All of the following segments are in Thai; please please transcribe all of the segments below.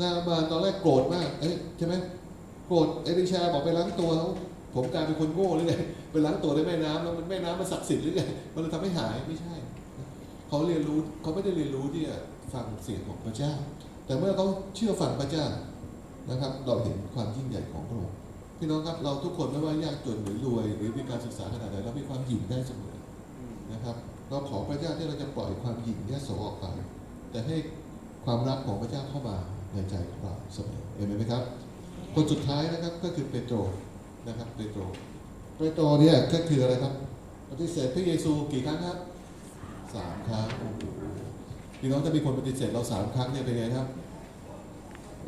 นาบาตอนแรกโกรธมากเอ้ยใช่ไหมโกรธเอลิชาบอกไปล้างตัวเขาผมกลายเป็นคนโง่หรือไงไปล้างตัวในแม่น้ำแล้วมันแม่น้ำมันศักดิ์สิทธิ์หรือไงมันเลยทำให้หายไม่ใช่เขาเรียนรู้เขาไม่ได้เรียนรู้ที่จะฟังเสียงของพระเจ้า แต่เมื่อเขาเชื่อฟังพระเจ้านะครับ เราเห็นความยิ่งใหญ่ของพระองค์พี่น้องครับเราทุกคนไม่ว่ายากจนหรือรวย หรือมีการศึกษาขนาดไหนเรามีความหยิ่งได้เสมอนะครับ เราขอพระเจ้าที่เราจะปล่อยความหยิ่งเนี่ยโสออกไปแต่ให้ ความรักของพระเจ้าเข้ามาในใจของเราเสมอเห็นไหมครับ คนสุดท้ายนะครับก็คือเปโตรนะครับเปโตรเปโตรเนี่ยก็คืออะไรครับปฏิเสธพระเยซูกี่ครั้งครับสามครั้งพี่น้องถ้ามีคนปฏิเสธเราสามครั้งเนี่ยเป็นไงครับ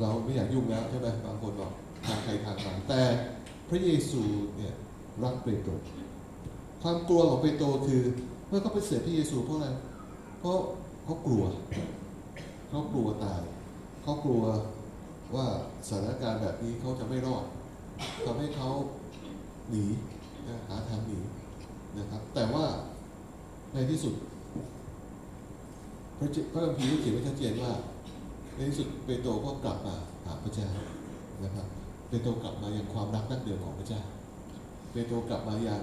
เราไม่อยากยุ่งแล้วใช่ไหมบางคนบอกทางใครทางมันแต่พระเยซูเนี่ยรักเปโตรความกลัวของเปโตรคือ เมื่อเขาปฏิเสธพระเยซูเพราะอะไรเพราะเขากลัว เขากลัวตาย เขากลัวว่าสถานการณ์แบบนี้เขาจะไม่รอดทำให้เขาหนีนะหาทางหนีนะครับ แต่ว่าในที่สุด พระพระคัมภีร์เขียนไว้ชัดเจนว่า ในที่สุดเปโตรก็กลับมาหาพระเจ้านะครับเปโตรกลับมายังความรักดั้งเดิมของพระเจ้าเปโตรกลับมายัง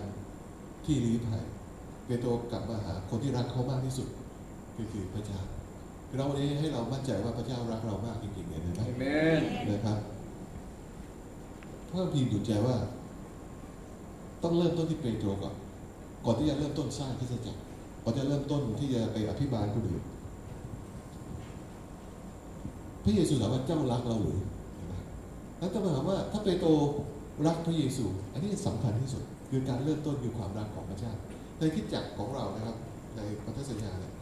ที่ลี้ภัยเปโตรกลับมาหาคนที่รักเขามากที่สุดคือคือพระเจ้า พี่น้องวันนี้ให้เรามั่นใจว่าพระเจ้ารักเรามากจริงๆเนี่ยนะเอเมนนะครับพระคัมภีร์ดูใจว่า ต้องเริ่มต้นที่เปโตรก่อน ก่อนที่จะเริ่มต้นสร้างคริสตจักรก่อนจะเริ่มต้นที่จะไปอภิบาลคนอื่นพระเยซูถามว่าเจ้ารักเราหรือแล้วต้องถามว่าถ้าเปโตรรักพระเยซู อันนี้สำคัญที่สุด คือการเริ่มต้นคือความรักของพระเจ้า ในคริดจักรของเรานะครับ ในพันธสัญญาเนี่ย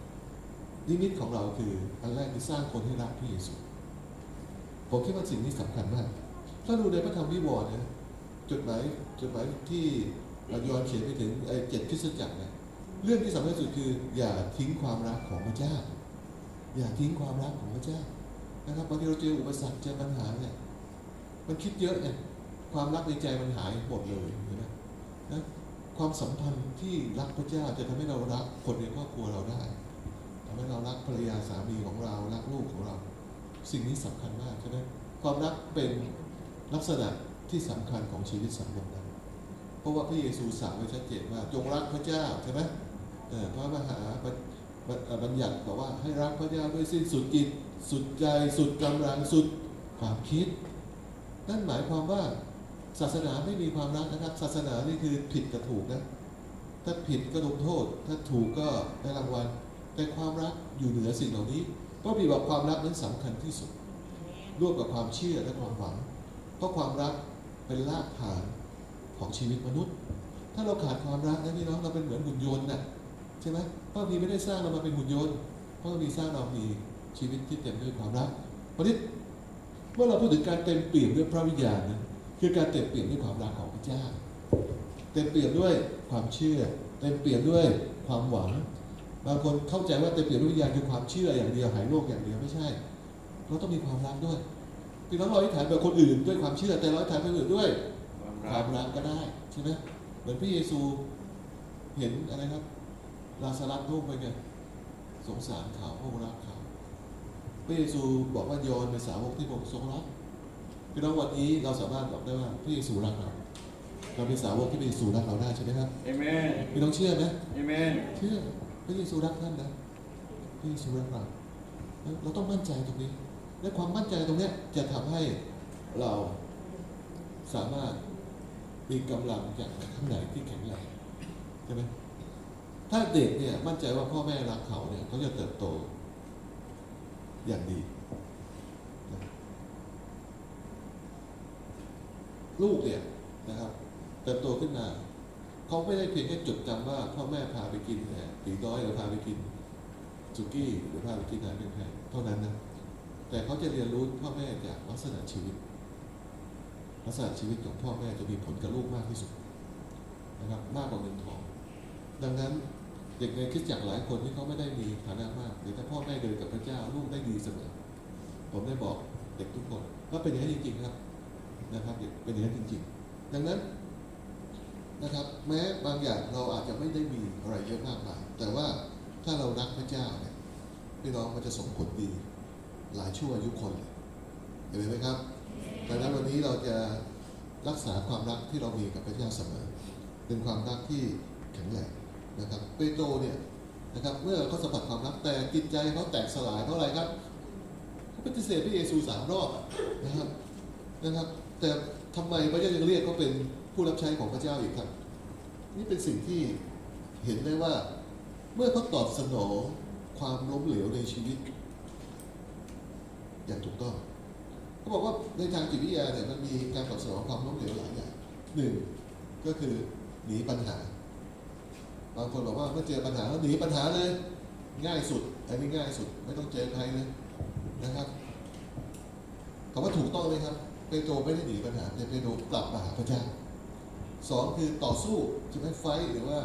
นิมิตของเราคืออันแรกคือสร้างคนให้รักพระเยซูผมคิดว่าสิ่งนี้สำคัญมาก ถ้าดูในพระธรรมวิวรณ์นะจดหมายจดหมายที่ยอนเขียนไปถึงไอ้เจ็ดคริสจักรเนี่ยเรื่องที่สำคัญที่สุดคือ อย่าทิ้งความรักของพระเจ้า อย่าทิ้งความรักของพระเจ้านะครับบางทีเราเจออุปสรรคเจอปัญหาเนี่ยมันคิดเยอะเนี่ยความรักในใจมันหายหมดเลยเห็นไหมนะความสัมพันธ์ที่รักพระเจ้าจะทำให้เรารักคนในครอบครัวเราได้ำให้เรารักภรรยาสามีของเรารักลูกของเรา สิ่งนี้สำคัญมากใช่ไหมความรักเป็นลักษณะที่สำคัญของชีวิตสังคมนั้นเพราะว่าพระเยซูสั่งไว้ชัดเจนว่าจงรักพระเจ้าใช่ไหมพระมหาบัญบัญเอ่อบัญญัติบอกว่าให้รักพระเจ้าด้วยสิ้นสุดจิตสุดใจสุดกำลังสุดความคิด นั่นหมายความว่าศาสนาไม่มีความรักนะครับ ศาสนานี่คือผิดกับถูกนะ ถ้าผิดก็ลงโทษ ถ้าถูกก็ได้รางวัล แต่ความรักอยู่เหนือสิ่งเหล่านี้ก็มีบอกความรักนั้นสำคัญที่สุดร่วมกับความเชื่อและความหวัง เพราะความรักเป็นรากฐานของชีวิตมนุษย์ ถ้าเราขาดความรักนะพี่น้องเราเป็นเหมือนหุ่นยนต์น่ะใช่ไหมพระคัมภีไม่ได้สร้างเรามาเป็นหุ่นยนต์พระคัมภีสร้างเรามีชีวิตที่เต็มด้วยความรักวันนี้เมื่อเราพูดถึงการเต็มเปี่ยมด้วยพระวิญญาณนั้นคือการเต็มเปี่ยมด้วยความรักของพระเจ้า เต็มเปี่ยมด้วยความเชื่อ เต็มเปี่ยมด้วยความหวัง บางคนเข้าใจว่าเต็มเปี่ยมด้วยวิญญาณคือความเชื่ออย่างเดียวหายโรคอย่างเดียวไม่ใช่ เราต้องมีความรักด้วยพี่น้องเราอธิษฐานแบบคนอื่นด้วยความเชื่อแต่เราอธิษฐานแบบคนอื่นด้วยความครัวากมรักก็ได้ใช่ไหมเหมือนพระเยซูเห็นอะไรครับลาซารัสลูกไปไงสงสารเขาพระองค์รักเขาพระเยซูบอกว่าโยนเป็นสาวกที่พระองค์ทรงรักพี่น้องวันนี้เราสามารถบอกได้ว่าพระเยซูรักเราเราเป็นสาวกที่พระเยซูรักเราได้ใช่ไหมครับเอเมนพี่น้องเชื่อไหมเอเมนเชื่อพ ระเยซูรักท่านนะพระเยซูรักเราเราต้องมั่นใจตรงนี้ และความมั่นใจตรงนี้จะทำให้เราสามารถมีกำลังจากข้างในที่แข็งแรงใช่ไหมถ้าเด็กเนี่ยมั่นใจว่าพ่อแม่รักเขาเนี่ยเขาจะเติบโตอย่างดี ลูกเนี่ยนะครับเติบโตขึ้นมา เขาไม่ได้เพียงแค่จดจำว่าพ่อแม่พาไปกินเนี่ตีน้อยหรือพาไปกินสุกี้หรือพาไปกินอาหารแพงๆเท่านั้นนะแต่เขาจะเรียนรู้พ่อแม่จากลักษณะชีวิต ลักษณะชีวิตของพ่อแม่จะมีผลกับลูกมากที่สุดนะครับมากกว่าเงินทอง ดังนั้นเด็กในคริสตจักรหลายคนที่เขาไม่ได้มีฐานะมากแต่ถ้าพ่อแม่เดินกับพระเจ้าลูกได้ดีเสมอผมได้บอกเด็กทุกคนว่าเป็นอย่างนั้นจริง ๆ ครับนะครับเด็กเป็นอย่างนั้นจริง ๆ ดังนั้น นะครับ แม้บางอย่างเราอาจจะไม่ได้มีอะไรเยอะมากมาย แต่ว่าถ้าเรารักพระเจ้าเนี่ยพี่น้องมันจะส่งผลดี หลายชั่วอายุคนเลยเห็นไหมครับดังนั้นวันนี้เราจะรักษาความรักที่เรามีกับพระเจ้าเสมอ เป็นความรักที่แข็งแรงนะครับเปโตรเนี่ยนะครับเมื่อเขาสัมผัสความรักแต่จิตใจเขาแตกสลายเพราะอะไรครับเขาปฏิเสธพระเยซูสามรอบนะครับนะครับ แต่ทำไมพระเจ้ายังเรียกเขาเป็น ผู้รับใช้ของพระเจ้าอีกครับ นี่เป็นสิ่งที่เห็นได้ว่าเมื่อเขาตอบสนองความล้มเหลวในชีวิต อย่างถูกต้องเขาบอกว่าในทางจิตวิทยาเนี่ยมันมีการตอบสนองความล้มเหลวหลายอย่างหนึ่งก็คือหนีปัญหา บางคนบอกว่าเมื่อเจอปัญหาแล้วหนีปัญหาเลยง่ายสุดอันนี้ง่ายสุดไม่ต้องเจอใครเลยนะครับคำว่าถูกต้องเลยครับเปโตรไม่ได้หนีปัญหาแต่เปโตรกลับมาหาพระเจ้า สองคือต่อสู้จะไม่ไฟหรือว่า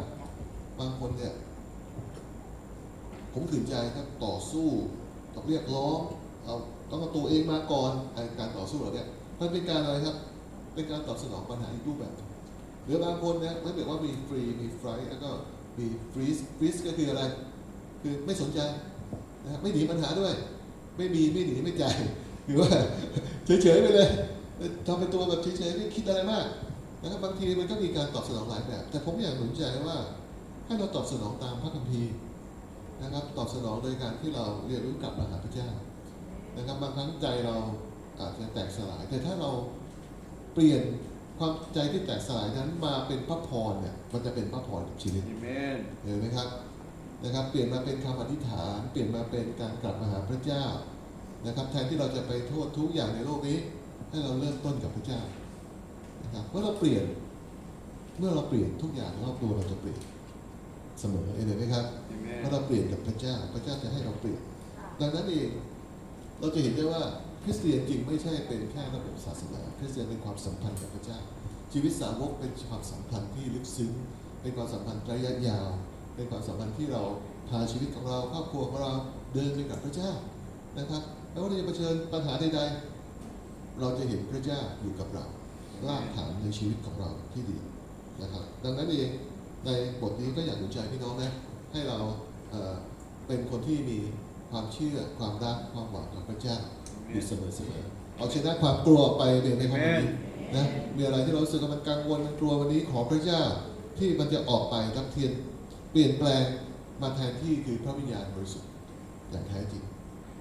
บางคนเนี่ย ผมขืนใจครับต่อสู้กับเรียกร้องเอาต้องเอาตัวเองมาก่อนอการต่อสู้เหล่านี้มันเป็นการอะไรครับ เป็นการตอบสนองปัญหาอีกรูปแบบหรือบางคนเนี่ยไม่บอกว่ามีฟรีมีไฟแล้วก็มีฟรีสฟรีสก็คืออะไร คือไม่สนใจนะครับไม่หนีปัญหาด้วย ไม่มีไม่หนีไม่จ่ายหรือว่าเฉยๆไปเลยทำเป็นตัวแบบเฉยๆไม่คิดอะไรมาก นะครับบางทีมันก็มีการตอบสนองหลายแบบ แต่ผมอยากหนุนใจว่าให้เราตอบสนองตามพระคัมภีร์นะครับ ตอบสนองโดยการที่เราเรียนรู้กลับมาหาพระเจ้านะครับ บางครั้งใจเราอาจจะแตกสลาย แต่ถ้าเราเปลี่ยนความใจที่แตกสลายนั้นมาเป็นพระพรเนี่ยมันจะเป็นพระพรกับชีวิต Amen. เห็นไหมครับนะครับ เปลี่ยนมาเป็นคำอธิษฐาน เปลี่ยนมาเป็นการกลับมาหาพระเจ้านะครับ แทนที่เราจะไปโทษทุกอย่างในโลกนี้ ให้เราเริ่มต้นกับพระเจ้า นะครับเมื่อเราเปลี่ยน เมื่อเราเปลี่ยนทุกอย่างรอบตัวเราจะเปลี่ยนเสมอเห็นไหมครับเมื่อ Amen. เราเปลี่ยนกับพระเจ้า พระเจ้าจะให้เราเปลี่ยน ดังนั้นเองเราจะเห็นได้ว่าคริสเตียนจริงไม่ใช่เป็นแค่ระบบศาสนาคริสเตียนเป็นความสัมพันธ์กับพระเจ้า ชีวิตสาวกเป็นความสัมพันธ์ที่ลึกซึ้งเป็นความสัมพันธ์ระยะยาว เป็นความสัมพันธ์ที่เราพาชีวิตของเราครอบครัวของเราเดินไปกับพระเจ้านะครับไม่ว่าเราจะเผชิญปัญหาใดๆเราจะเห็นพระเจ้าอยู่กับเรา รากฐานในชีวิตของเราที่ดีนะครับ ดังนั้นเองในบทนี้ก็อยากหนุนใจพี่น้องนะให้เราเอ่อเป็นคนที่มีความเชื่อความรักความหวังกับพระเจ้าอยู่เสมอเสมอเอาชนะความกลัวไปเดินในความดีนะมีอะไรที่เรารู้สึกว่ามันกังวลมันกลัววันนี้ขอพระเจ้าที่มันจะออกไปรับเทียนเปลี่ยนแปลงมาแทนที่คือพระวิญญาณบริสุทธิ์อย่างแท้จริง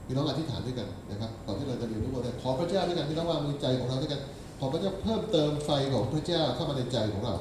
พี่น้องอธิษฐานด้วยกันนะครับก่อนที่เราจะเรียนรู้บทขอพระเจ้าด้วยกันพี่น้องวางมือใจของเราด้วยกัน ขอพระเจ้าเพิ่มเติมไฟของพระเจ้าเข้ามาในใจของเรา